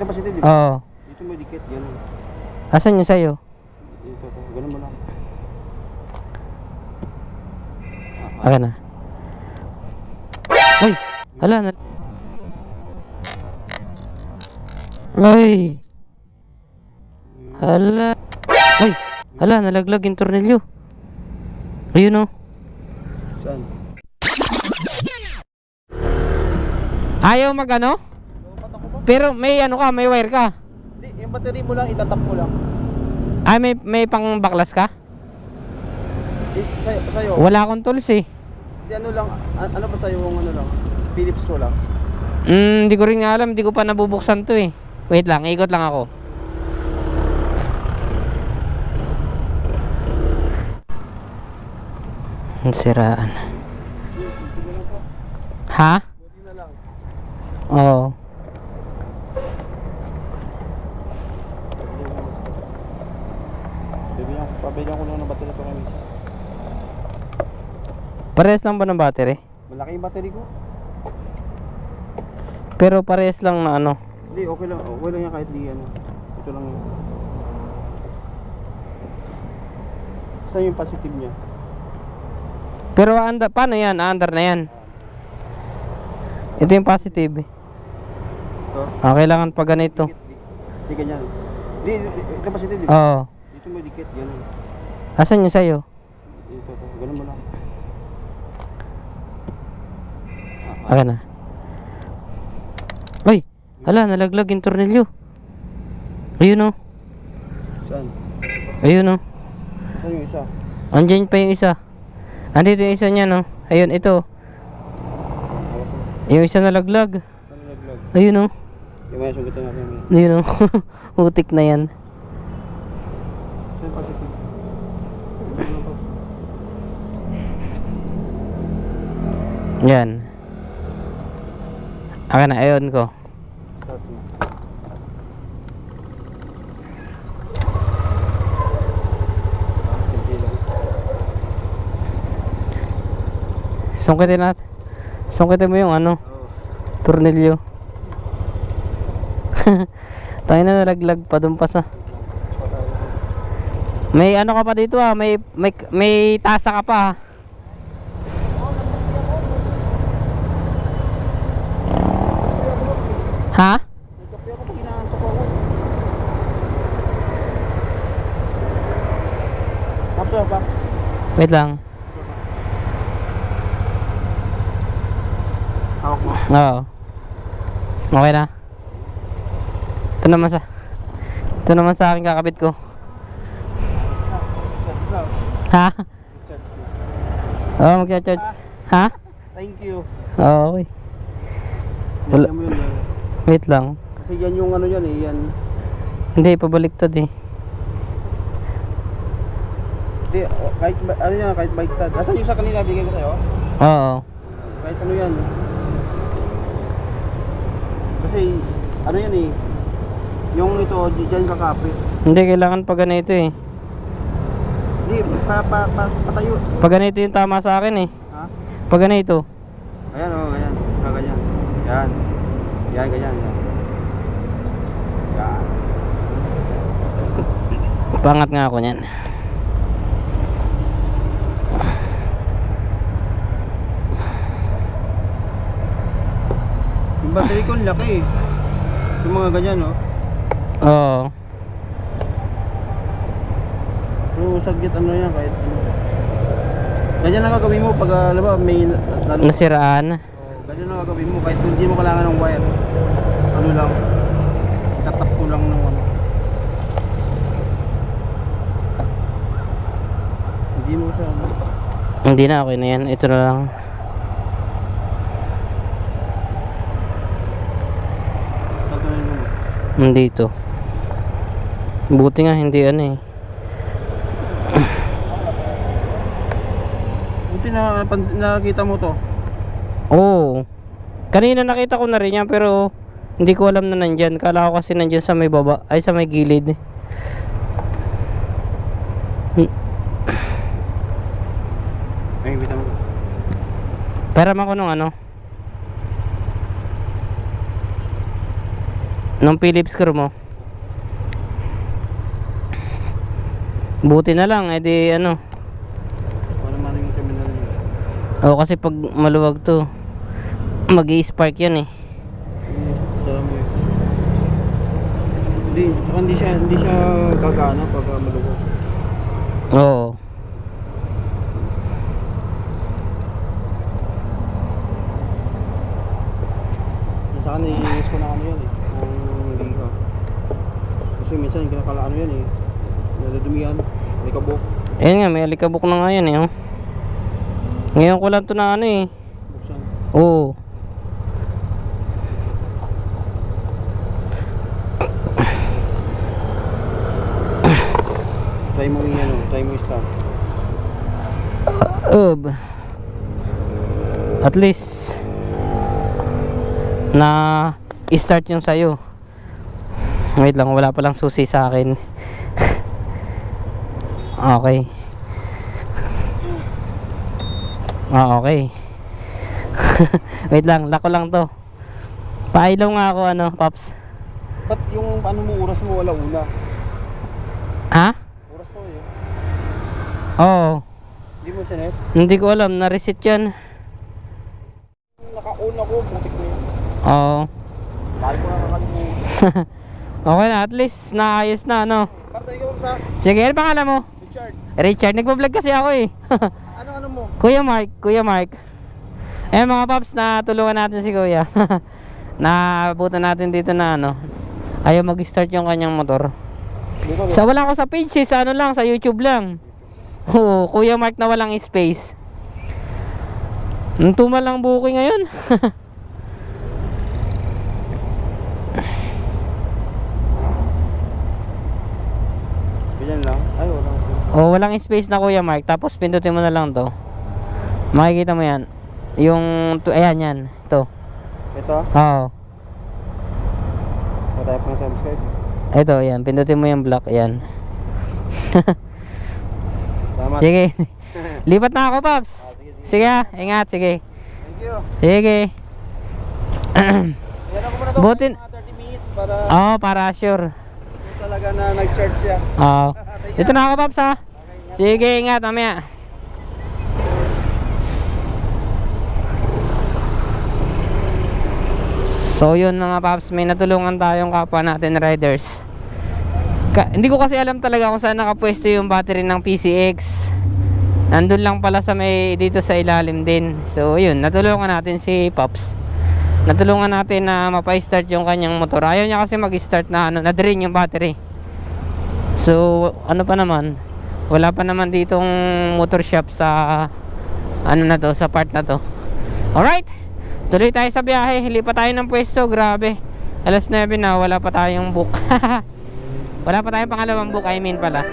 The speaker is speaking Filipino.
Capacity, di ba? Oo. Dito mo dikit, ganun. Asan yung sa'yo? Dito, to. ganun mo lang. Aka na. Ay! Hala na. Ay! Hala. Ay! Hala, nalaglag yung tornilyo. Ayun oh. Saan? Ayaw mag ano? Pero may ano ka, may wire ka. Hindi, yung battery mo lang, itatap mo lang. Ay, may, may pang baklas ka? Di, sa'yo, sa'yo. Wala akong tools eh. Di ano lang, a- ano ba sa'yo yung ano lang? Philips ko lang. Hmm, di ko rin nga alam, di ko pa nabubuksan to eh. Wait lang, ikot lang ako. Ang siraan. Ha? Oo. Bibilang, pabilang ko lang ng battery ko kay misis. Parehas lang ba ng battery? Malaki yung battery ko. Pero parehas lang na ano. Hindi, okay lang. Okay lang yan kahit di ano. Ito lang yun. Saan yung positive niya? Pero anda, paano yan? Under na yan. Ito yung positive. Ito? Ah, kailangan pa ganito. Dikit, di, di ganyan. Di, di, di, ito positive? Oo. Dito mo dikit, ganun. Asan yung sa'yo? Dito, to. Ganun mo lang. Aka na. Ay! Hala, nalaglag yung tornilyo. Ayun oh. Saan? Ayun oh. Saan yung isa? Andyan pa yung isa. Andito yung isa niya no. Ayun, ito. Yung isa nalaglag. Saan yung naglag? Ayun oh. Yung mga sugutin natin yun. Ayun oh. Utik na yan. Yung positive? Yan. Aka na, ayun ko. Sungkitin natin. Sungkitin mo yung ano, tornilyo. Tayo na nalaglag pa dun pa sa. May ano ka pa dito ah, may may may tasa ka pa ah. Ha? Paps, oh. Wait lang. Hawak mo. Oo. Okay na. Ito naman sa Ito naman sa akin kakabit ko. Ha? Na. Oo, oh, magcha-charge. Ha? Thank you. Oo, okay. Wala. Lagyan mo yun. Wait lang. Kasi yan yung ano yan eh. Yan. Hindi, pabaliktad eh. Hindi, oh, kahit, ba- ano yan, kahit baliktad. Asan yung sa kanila bigay ko sa'yo? Oo. Kahit ano yan. Kasi, ano yan eh. Yung ito, di- dyan kakapit. Hindi, kailangan pa ganito eh. Hindi, pa, pa, pa, patayo. Pag ganito yung tama sa akin eh. Ha? Pag ganito. Ayan oh, ganyan. Ah, ganyan. Yan. Yan, ganyan. Yan. Yan. Pangat nga ako niyan. Yung battery ko, laki eh. Yung mga ganyan, no? Oo. Pero saglit ano yan, kahit ano. Ganyan lang gagawin mo pag, alam ba, may... Lalo, Nasiraan. oh, ganyan lang gagawin mo, kahit hindi mo kailangan ng wire. Ano lang. Itatap ko lang ng ano. Hindi mo siya, ano. Hindi na, okay na yan. Ito na lang. Tatuloy mo. Nandito. Buti nga hindi ano eh. Buti na, nakakita mo to. Oo. Kanina nakita ko na rin yan pero hindi ko alam na nandyan. Kala ko kasi nandyan sa may baba. Ay sa may gilid. Ay, kita mo. Pera ako nung ano. Nung Phillips screw mo. Buti na lang, edi ano. Para naman yung terminal niya. O kasi pag maluwag to, mag spark yan eh. Yun. Hindi, hindi siya, hindi siya gagana pag malugog. Oo. Sa akin, naiinis ko na ano yan eh. Ang liga. Kasi minsan, kinakala ano yan eh. Nadadumihan. May kabok. Ayun nga, may alikabok na nga yan eh. Oh. Ngayon ko lang to na ano eh. Buksan. Oo. Try mo yung ano, try mo yung start. Ub. At least na i-start yung sayo. Wait lang, wala palang susi sa akin. okay. Ah, okay. Wait lang, lako lang to. Pailaw nga ako ano, Pops. Ba't yung ano mo, oras mo wala una? Ha? Oras to eh. Oo. Hindi mo sinet? Hindi ko alam, na-reset yan. Naka-on ako, putik na yun. Oo. Dahil ko na nakalimutan. Okay na, at least naayos na ano. Kapta ikaw sa Sige, ano pangalan mo? Richard. Richard, nagbablog kasi ako eh. Kuya Mark, Kuya Mark. Eh mga paps, na tulungan natin si Kuya. Naabutan natin dito na ano. Ayaw mag-start yung kanyang motor. Sa wala ko sa page eh, sa ano lang, sa YouTube lang. Oo, Kuya Mark na walang space. Ang tumal lang buki ngayon. Bilyan lang. Ay, wala ko. oh, walang space na Kuya Mark. Tapos pindutin mo na lang to. Makikita mo yan. Yung, to, ayan yan. Ito. Ito, Oo. patay pang subscribe. Ito, yan. Pindutin mo yung block. Yan. Salamat. Sige. Lipat na ako, Paps. Ah, sige, sige. Sige. Ingat. Sige. Thank you. Sige. Yan ako muna to. Butin- Mga 30 minutes para Oo, para sure. talaga na nag-charge siya. Oo. Thank Dito na ako, Paps ha. Sige, ingat. Mamaya. So yun mga paps, may natulungan tayong kapwa natin riders. Ka- hindi ko kasi alam talaga kung saan nakapwesto yung battery ng PCX. Nandun lang pala sa may dito sa ilalim din. So yun, natulungan natin si Pops. Natulungan natin na mapa-start yung kanyang motor. Ayaw niya kasi mag-start na ano, na-drain yung battery. So ano pa naman, wala pa naman ditong motor shop sa ano na to, sa part na to. Alright, tuloy tayo sa biyahe. Lipat tayo ng pwesto, grabe. Alas 9 na, wala pa tayong book. wala pa tayong pangalawang book, I mean pala.